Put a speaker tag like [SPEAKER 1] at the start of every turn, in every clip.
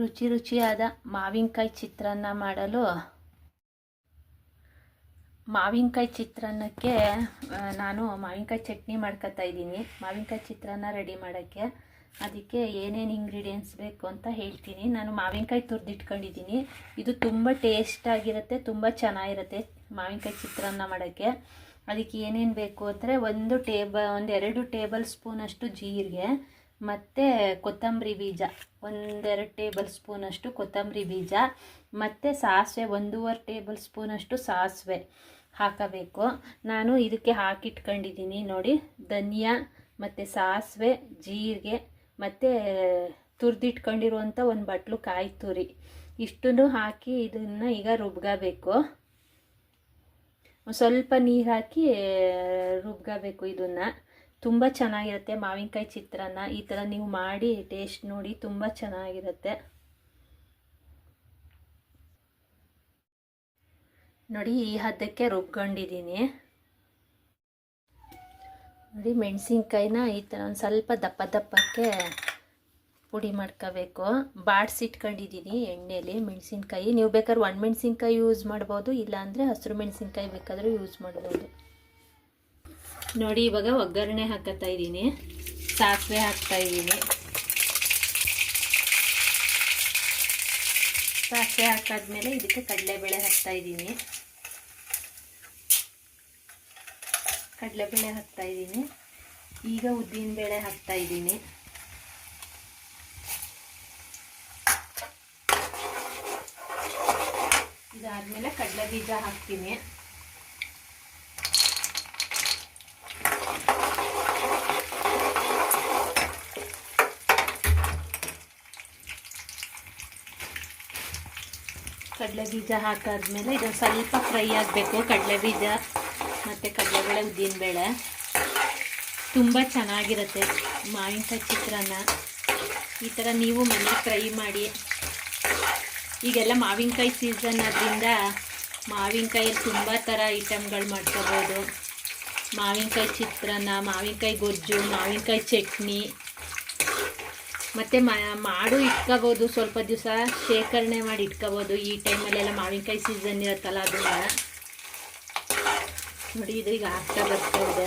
[SPEAKER 1] ರುಚಿ ರುಚಿಯಾದ ಮಾವಿನಕಾಯಿ ಚಿತ್ರಾನ್ನ ಮಾಡಲು, ಮಾವಿನಕಾಯಿ ಚಿತ್ರಾನ್ನಕ್ಕೆ ನಾನು ಮಾವಿನಕಾಯಿ ಚಟ್ನಿ ಮಾಡ್ಕೊತಾ ಇದ್ದೀನಿ. ಮಾವಿನಕಾಯಿ ಚಿತ್ರಾನ್ನ ರೆಡಿ ಮಾಡೋಕ್ಕೆ. ಅದಕ್ಕೆ ಏನೇನು ಇಂಗ್ರೀಡಿಯೆಂಟ್ಸ್ ಬೇಕು ಅಂತ ಹೇಳ್ತೀನಿ. ನಾನು ಮಾವಿನಕಾಯಿ ತುರಿದಿಟ್ಕೊಂಡಿದ್ದೀನಿ. ಇದು ತುಂಬ ಟೇಸ್ಟಾಗಿರುತ್ತೆ ತುಂಬ ಚೆನ್ನಾಗಿರುತ್ತೆ ಮಾವಿನಕಾಯಿ ಚಿತ್ರಾನ್ನ ಮಾಡೋಕ್ಕೆ. ಅದಕ್ಕೆ ಏನೇನು ಬೇಕು ಅಂದರೆ ಒಂದು ಟೇಬ ಒಂದು ಎರಡು ಟೇಬಲ್ ಸ್ಪೂನಷ್ಟು ಜೀರಿಗೆ ಮತ್ತು ಕೊತ್ತಂಬರಿ ಬೀಜ, ಒಂದೆರಡು ಟೇಬಲ್ ಸ್ಪೂನಷ್ಟು ಕೊತ್ತಂಬರಿ ಬೀಜ, ಮತ್ತು ಸಾಸಿವೆ, ಒಂದೂವರೆ ಟೇಬಲ್ ಸ್ಪೂನಷ್ಟು ಸಾಸಿವೆ ಹಾಕಬೇಕು. ನಾನು ಇದಕ್ಕೆ ಹಾಕಿಟ್ಕೊಂಡಿದ್ದೀನಿ ನೋಡಿ, ಧನಿಯಾ ಮತ್ತು ಸಾಸಿವೆ, ಜೀರಿಗೆ ಮತ್ತು ತುರಿದಿಟ್ಕೊಂಡಿರುವಂಥ ಒಂದು ಬಟ್ಲು ಕಾಯಿ ತುರಿ. ಇಷ್ಟನ್ನು ಹಾಕಿ ಇದನ್ನು ಈಗ ರುಬ್ಗಬೇಕು. ಸ್ವಲ್ಪ ನೀರು ಹಾಕಿ ರುಬ್ಗಬೇಕು ಇದನ್ನು. ತುಂಬ ಚೆನ್ನಾಗಿರುತ್ತೆ ಮಾವಿನಕಾಯಿ ಚಿತ್ರಾನ್ನ. ಈ ಥರ ನೀವು ಮಾಡಿ ಟೇಸ್ಟ್ ನೋಡಿ ತುಂಬ ಚೆನ್ನಾಗಿರುತ್ತೆ. ನೋಡಿ, ಈ ಹದ್ದಕ್ಕೆ ರುಬ್ಕೊಂಡಿದ್ದೀನಿ. ನೋಡಿ, ಮೆಣಸಿನ್ಕಾಯಿನ ಈ ಥರ ಒಂದು ಸ್ವಲ್ಪ ದಪ್ಪ ದಪ್ಪಕ್ಕೆ ಪುಡಿ ಮಾಡ್ಕೋಬೇಕು. ಬಾಡಿಸಿಟ್ಕೊಂಡಿದ್ದೀನಿ ಎಣ್ಣೆಲಿ ಮೆಣಸಿನ್ಕಾಯಿ. ನೀವು ಬೇಕಾದ್ರೆ ಒಣಮೆಣ್ಸಿನ್ಕಾಯಿ ಯೂಸ್ ಮಾಡ್ಬೋದು, ಇಲ್ಲಾಂದರೆ ಹಸಿರು ಮೆಣಸಿನ್ಕಾಯಿ ಬೇಕಾದರೂ ಯೂಸ್ ಮಾಡ್ಬೋದು. ನೋಡಿ, ಇವಾಗ ಒಗ್ಗರಣೆ ಹಾಕತ್ತಾ ಇದ್ದೀನಿ. ಸಾಸಿವೆ ಹಾಕ್ತಾ ಇದ್ದೀನಿ. ಸಾಸಿವೆ ಹಾಕಾದ್ಮೇಲೆ ಇದಕ್ಕೆ ಕಡಲೆಬೇಳೆ ಹಾಕ್ತಾ ಇದ್ದೀನಿ. ಕಡಲೆಬೇಳೆ ಹಾಕ್ತಾ ಇದ್ದೀನಿ. ಈಗ ಉದ್ದಿನಬೇಳೆ ಹಾಕ್ತಾ ಇದ್ದೀನಿ. ಇದಾದ್ಮೇಲೆ ಕಡಲೆ ಬೀಜ ಹಾಕ್ತೀನಿ. ಕಡಲೆ ಬೀಜ ಹಾಕಾದ್ಮೇಲೆ ಇದೊಂದು ಸ್ವಲ್ಪ ಫ್ರೈ ಆಗಬೇಕು. ಕಡಲೆ ಬೀಜ ಮತ್ತು ಕಡಲೆಬೇಳೆ ಉದ್ದಿನಬೇಳೆ. ತುಂಬ ಚೆನ್ನಾಗಿರುತ್ತೆ ಮಾವಿನಕಾಯಿ ಚಿತ್ರಾನ್ನ. ಈ ಥರ ನೀವು ಮನೆ ಫ್ರೈ ಮಾಡಿ. ಈಗೆಲ್ಲ ಮಾವಿನಕಾಯಿ ಸೀಸನ್ ಅದರಿಂದ ಮಾವಿನಕಾಯಿ ತುಂಬ ಥರ ಐಟಮ್ಗಳು ಮಾಡ್ಕೋಬೋದು. ಮಾವಿನಕಾಯಿ ಚಿತ್ರಾನ್ನ, ಮಾವಿನಕಾಯಿ ಗೊಜ್ಜು, ಮಾವಿನಕಾಯಿ ಚಟ್ನಿ. ಮತ್ತು ಮಾಡು ಇಟ್ಕೋಬೋದು. ಸ್ವಲ್ಪ ದಿವಸ ಶೇಖರಣೆ ಮಾಡಿ ಇಟ್ಕೋಬೋದು. ಈ ಟೈಮಲ್ಲೆಲ್ಲ ಮಾವಿನಕಾಯಿ ಸೀಸನ್ ಇರುತ್ತಲ್ಲ, ಅದನ್ನ. ನೋಡಿ, ಇದು ಈಗ ಆಗ್ತಾ ಬರ್ತಾ ಇದೆ.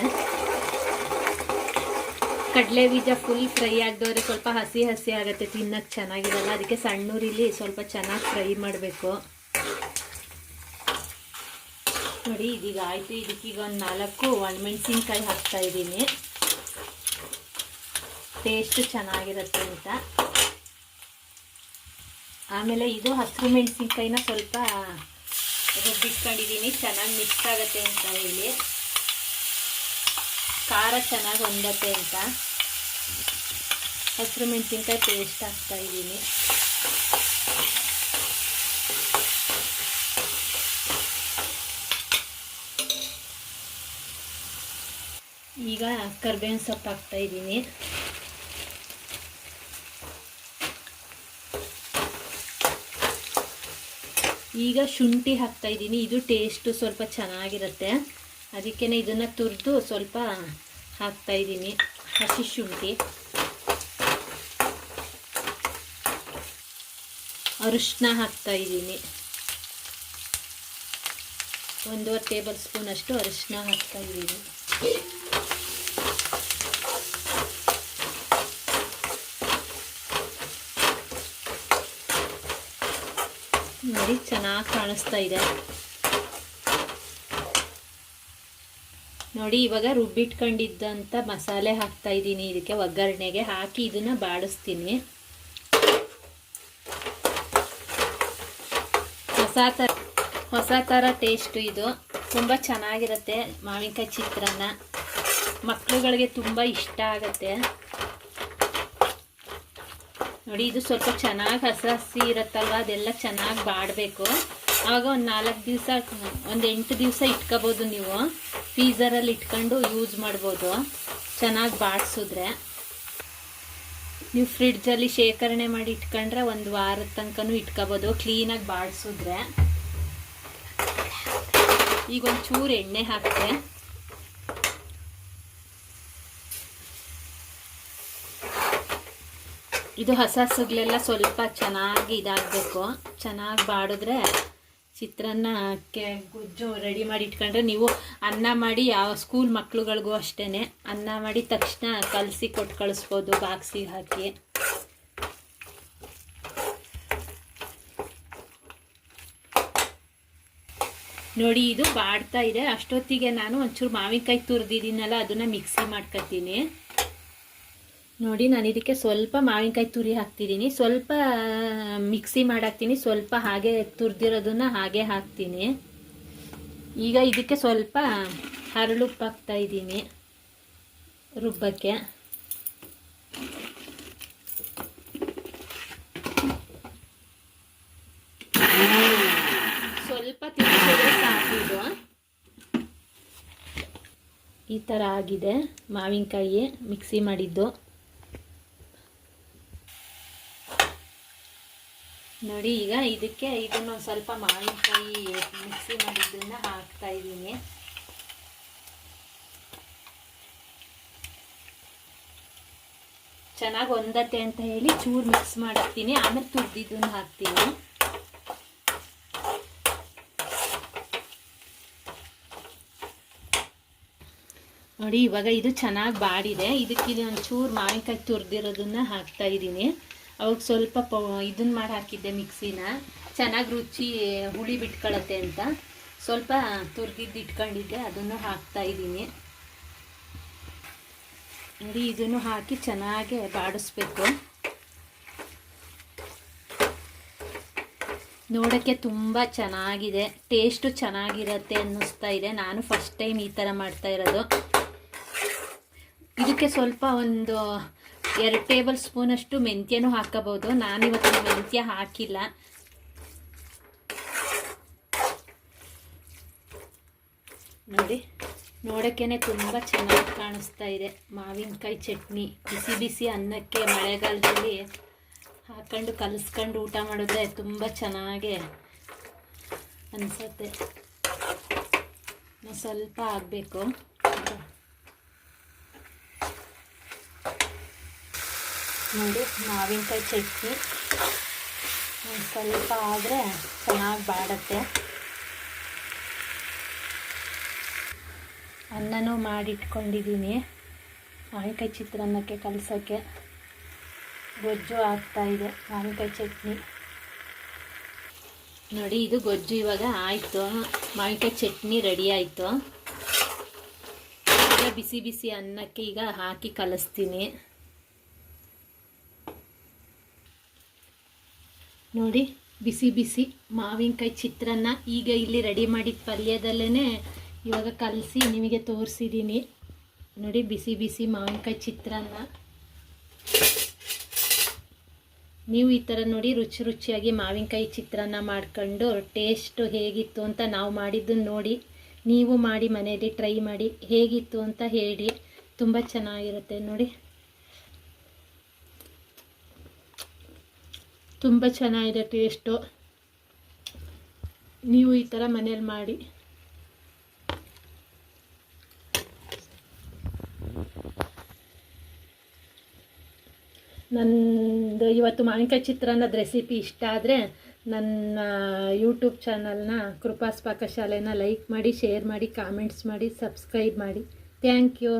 [SPEAKER 1] ಕಡಲೆ ಬೀಜ ಫುಲ್ ಫ್ರೈ ಆಗದವ್ರೆ ಸ್ವಲ್ಪ ಹಸಿ ಹಸಿ ಆಗುತ್ತೆ ತಿನ್ನಕ್ಕೆ ಚೆನ್ನಾಗಿರಲ್ಲ. ಅದಕ್ಕೆ ಸಣ್ಣೂರಿಲಿ ಸ್ವಲ್ಪ ಚೆನ್ನಾಗಿ ಫ್ರೈ ಮಾಡಬೇಕು. ನೋಡಿ, ಇದೀಗ ಆಯಿತು. ಇದಕ್ಕೀಗ ಒಂದು ನಾಲ್ಕು ಒಣಮೆಣ್ಸಿನ್ಕಾಯಿ ಹಾಕ್ತಾ ಇದ್ದೀನಿ. ಟೇಸ್ಟ್ ಚೆನ್ನಾಗಿರುತ್ತೆ ಅಂತ. ಆಮೇಲೆ ಇದು ಹಸಿರು ಮೆಣಸಿನ್ಕಾಯಿನ ಸ್ವಲ್ಪ ರುಬ್ಬಿಟ್ಕೊಂಡಿದ್ದೀನಿ. ಚೆನ್ನಾಗಿ ಮಿಕ್ಸ್ ಆಗುತ್ತೆ ಅಂತ ಹೇಳಿ. ಖಾರ ಚೆನ್ನಾಗಿ ಹೊಂದತ್ತೆ ಅಂತ. ಹಸಿರು ಮೆಣಸಿನ್ಕಾಯಿ ಪೇಸ್ಟ್ ಹಾಕ್ತಾ ಇದ್ದೀನಿ. ಈಗ ಕರ್ಬೇವಿನ ಸೊಪ್ಪು ಹಾಕ್ತಾ ಇದ್ದೀನಿ. ಈಗ ಶುಂಠಿ ಹಾಕ್ತಾ ಇದ್ದೀನಿ. ಇದು ಟೇಸ್ಟು ಸ್ವಲ್ಪ ಚೆನ್ನಾಗಿರುತ್ತೆ. ಅದಕ್ಕೇ ಇದನ್ನು ತುರಿದು ಸ್ವಲ್ಪ ಹಾಕ್ತಾ ಇದ್ದೀನಿ. ಹಸಿ ಶುಂಠಿ. ಅರಿಶಿನ ಹಾಕ್ತಾ ಇದ್ದೀನಿ. ಒಂದೂವರೆ ಟೇಬಲ್ ಸ್ಪೂನಷ್ಟು ಅರಿಶಿನ ಹಾಕ್ತಾ ಇದ್ದೀನಿ. ನೋಡಿ, ಚೆನ್ನಾಗಿ ಕಾಣಿಸ್ತಾ ಇದೆ. ನೋಡಿ, ಇವಾಗ ರುಬ್ಬಿಟ್ಕೊಂಡಿದ್ದಂಥ ಮಸಾಲೆ ಹಾಕ್ತಾ ಇದ್ದೀನಿ. ಇದಕ್ಕೆ ಒಗ್ಗರಣೆಗೆ ಹಾಕಿ ಇದನ್ನ ಬಾಡಿಸ್ತೀನಿ. ಹೊಸ ಥರ ಹೊಸ ಥರ ಟೇಸ್ಟು ಇದು. ತುಂಬ ಚೆನ್ನಾಗಿರುತ್ತೆ ಮಾವಿನಕಾಯಿ ಚಿತ್ರಾನ್ನ. ಮಕ್ಕಳುಗಳಿಗೆ ತುಂಬ ಇಷ್ಟ ಆಗುತ್ತೆ. ನೋಡಿ, ಇದು ಸ್ವಲ್ಪ ಚೆನ್ನಾಗಿ ಹಸಿ ಹಸಿ ಇರುತ್ತಲ್ವ? ಅದೆಲ್ಲ ಚೆನ್ನಾಗಿ ಬಾಡಬೇಕು. ಆವಾಗ ಒಂದು ನಾಲ್ಕು ದಿವಸ, ಒಂದು ಎಂಟು ದಿವಸ ಇಟ್ಕೋಬೋದು ನೀವು. ಫ್ರೀಝರಲ್ಲಿ ಇಟ್ಕೊಂಡು ಯೂಸ್ ಮಾಡ್ಬೋದು. ಚೆನ್ನಾಗಿ ಬಾಡಿಸಿದ್ರೆ. ನೀವು ಫ್ರಿಡ್ಜಲ್ಲಿ ಶೇಖರಣೆ ಮಾಡಿ ಇಟ್ಕೊಂಡ್ರೆ ಒಂದು ವಾರದ ತನಕನೂ ಇಟ್ಕೋಬೋದು. ಕ್ಲೀನಾಗಿ ಬಾಡಿಸಿದ್ರೆ. ಈಗ ಒಂದು ಚೂರು ಎಣ್ಣೆ ಹಾಕ್ತೆ. ಇದು ಹಸ ಹಸುಗಳೆಲ್ಲ ಸ್ವಲ್ಪ ಚೆನ್ನಾಗಿ ಇದಾಗಬೇಕು. ಚೆನ್ನಾಗಿ ಬಾಡಿದ್ರೆ ಚಿತ್ರಾನ್ನಕ್ಕೆ ಗುಜ್ಜು ರೆಡಿ ಮಾಡಿ ಇಟ್ಕೊಂಡ್ರೆ ನೀವು ಅನ್ನ ಮಾಡಿ ಯಾವ ಸ್ಕೂಲ್ ಮಕ್ಳುಗಳಿಗೂ ಅಷ್ಟೇ ಅನ್ನ ಮಾಡಿ ತಕ್ಷಣ ಕಲಸಿ ಕೊಟ್ಟು ಕಳಿಸ್ಬೋದು, ಬಾಕ್ಸಿಗೆ ಹಾಕಿ. ನೋಡಿ, ಇದು ಬಾಡ್ತಾ ಇದೆ. ಅಷ್ಟೊತ್ತಿಗೆ ನಾನು ಒಂಚೂರು ಮಾವಿನಕಾಯಿ ತುರಿದಿದ್ದೀನಲ್ಲ, ಅದನ್ನು ಮಿಕ್ಸಿ ಮಾಡ್ಕೊತೀನಿ ನೋಡಿ, ನಾನು ಇದಕ್ಕೆ ಸ್ವಲ್ಪ ಮಾವಿನಕಾಯಿ ತುರಿ ಹಾಕ್ತಿದ್ದೀನಿ ಸ್ವಲ್ಪ ಮಿಕ್ಸಿ ಮಾಡಾಕ್ತೀನಿ. ಸ್ವಲ್ಪ ಹಾಗೆ ತುರಿದಿರೋದನ್ನ ಹಾಗೆ ಹಾಕ್ತೀನಿ. ಈಗ ಇದಕ್ಕೆ ಸ್ವಲ್ಪ ಹರಳುಪ್ಪು ಹಾಕ್ತಾ ಇದ್ದೀನಿ ರುಬ್ಬಕ್ಕೆ. ಸ್ವಲ್ಪ ತಿನ್ಸಿದ್ರೆ ಈ ಥರ ಆಗಿದೆ ಮಾವಿನಕಾಯಿ ಮಿಕ್ಸಿ ಮಾಡಿದ್ದು. ನೋಡಿ, ಈಗ ಇದಕ್ಕೆ ಇದನ್ನು ಸ್ವಲ್ಪ ಮಾವಿನಕಾಯಿ ಮಿಕ್ಸಿ ಮಾಡಿದ್ದನ್ನ ಹಾಕ್ತಾ ಇದ್ದೀನಿ. ಚೆನ್ನಾಗಿ ಒಂದತ್ತೆ ಅಂತ ಹೇಳಿ ಚೂರು ಮಿಕ್ಸ್ ಮಾಡ್ತೀನಿ. ಆಮೇಲೆ ತುರ್ದಿದ್ದನ್ನ ಹಾಕ್ತೀನಿ. ನೋಡಿ, ಇವಾಗ ಇದು ಚೆನ್ನಾಗಿ ಬಾಡಿದೆ. ಇದಕ್ಕೆ ಇದು ಒಂಚೂರು ಮಾವಿನಕಾಯಿ ತುರಿದಿರೋದನ್ನ ಹಾಕ್ತಾ ಇದ್ದೀನಿ. ಅವಾಗ ಸ್ವಲ್ಪ ಪ ಇದನ್ನ ಮಾಡಿ ಹಾಕಿದ್ದೆ ಮಿಕ್ಸಿನ. ಚೆನ್ನಾಗಿ ರುಚಿ ಹುಳಿ ಬಿಟ್ಕೊಳತ್ತೆ ಅಂತ. ಸ್ವಲ್ಪ ತುರ್ದಿದ್ದು ಇಟ್ಕೊಂಡಿದ್ದೆ, ಅದನ್ನು ಹಾಕ್ತಾ ಇದ್ದೀನಿ. ನೋಡಿ, ಇದನ್ನು ಹಾಕಿ ಚೆನ್ನಾಗಿ ಬಾಡಿಸ್ಬೇಕು. ನೋಡೋಕ್ಕೆ ತುಂಬ ಚೆನ್ನಾಗಿದೆ. ಟೇಸ್ಟು ಚೆನ್ನಾಗಿರತ್ತೆ ಅನ್ನಿಸ್ತಾ ಇದೆ. ನಾನು ಫಸ್ಟ್ ಟೈಮ್ ಈ ಥರ ಮಾಡ್ತಾ ಇರೋದು. ಇದಕ್ಕೆ ಸ್ವಲ್ಪ ಒಂದು ಎರಡು ಟೇಬಲ್ ಸ್ಪೂನಷ್ಟು ಮೆಂತ್ಯನೂ ಹಾಕಬಹುದು. ನಾನಿವತ್ತು ಮೆಂತ್ಯ ಹಾಕಿಲ್ಲ. ನೋಡಿ ನೋಡೋಕ್ಕೇ ತುಂಬ ಚೆನ್ನಾಗಿ ಕಾಣಿಸ್ತಾ ಇದೆ. ಮಾವಿನಕಾಯಿ ಚಟ್ನಿ. ಬಿಸಿ ಬಿಸಿ ಅನ್ನಕ್ಕೆ ಮಳೆಗಾಲದಲ್ಲಿ ಹಾಕೊಂಡು ಕಲಿಸ್ಕೊಂಡು ಊಟ ಮಾಡಿದ್ರೆ ತುಂಬ ಚೆನ್ನಾಗೆ ಅನಿಸುತ್ತೆ. ಸ್ವಲ್ಪ ಆಗಬೇಕು ನೋಡಿ, ಮಾವಿನಕಾಯಿ ಚಟ್ನಿ. ಸ್ವಲ್ಪ ಆದರೆ ಚೆನ್ನಾಗಿ ಬಾಡತ್ತೆ. ಅನ್ನನೂ ಮಾಡಿಟ್ಕೊಂಡಿದ್ದೀನಿ ಮಾವಿನಕಾಯಿ ಚಿತ್ರಾನ್ನಕ್ಕೆ ಕಲಸೋಕ್ಕೆ ಗೊಜ್ಜು ಆಗ್ತಾಯಿದೆ ಮಾವಿನಕಾಯಿ ಚಟ್ನಿ. ನೋಡಿ, ಇದು ಗೊಜ್ಜು ಇವಾಗ ಆಯಿತು. ಮಾವಿನಕಾಯಿ ಚಟ್ನಿ ರೆಡಿ ಆಯಿತು. ಈಗ ಬಿಸಿ ಬಿಸಿ ಅನ್ನಕ್ಕೆ ಈಗ ಹಾಕಿ ಕಲಿಸ್ತೀನಿ. ನೋಡಿ, ಬಿಸಿ ಬಿಸಿ ಮಾವಿನಕಾಯಿ ಚಿತ್ರಾನ್ನ ಈಗ ಇಲ್ಲಿ ರೆಡಿ ಮಾಡಿದ ಪಲ್ಯದಲ್ಲೇ ಇವಾಗ ಕಲಸಿ ನಿಮಗೆ ತೋರಿಸಿದ್ದೀನಿ ನೋಡಿ, ಬಿಸಿ ಬಿಸಿ ಮಾವಿನಕಾಯಿ ಚಿತ್ರಾನ್ನ. ನೀವು ಈ ಥರ ನೋಡಿ, ರುಚಿ ರುಚಿಯಾಗಿ ಮಾವಿನಕಾಯಿ ಚಿತ್ರಾನ್ನ ಮಾಡ್ಕೊಂಡು ಟೇಸ್ಟು ಹೇಗಿತ್ತು ಅಂತ ನಾವು ಮಾಡಿದ್ದನ್ನು ನೋಡಿ. ನೀವು ಮಾಡಿ ಮನೆಯಲ್ಲಿ ಟ್ರೈ ಮಾಡಿ ಹೇಗಿತ್ತು ಅಂತ ಹೇಳಿ. ತುಂಬ ಚೆನ್ನಾಗಿರುತ್ತೆ ನೋಡಿ. ತುಂಬ ಚೆನ್ನಾಗಿದೆ ಟೇಸ್ಟು ನೀವು ಈ ಥರ ಮನೇಲಿ ಮಾಡಿ. ನಂದು ಇವತ್ತು ಮಾವಿನಕಾಯಿ ಚಿತ್ರಾನ್ನದ ರೆಸಿಪಿ ಇಷ್ಟ ಆದರೆ ನನ್ನ ಯೂಟ್ಯೂಬ್ ಚಾನಲ್ನ ಕೃಪಾಸ್ ಪಾಕಶಾಲೆನ ಲೈಕ್ ಮಾಡಿ ಶೇರ್ ಮಾಡಿ ಕಾಮೆಂಟ್ಸ್ ಮಾಡಿ ಸಬ್ಸ್ಕ್ರೈಬ್ ಮಾಡಿ. Thank you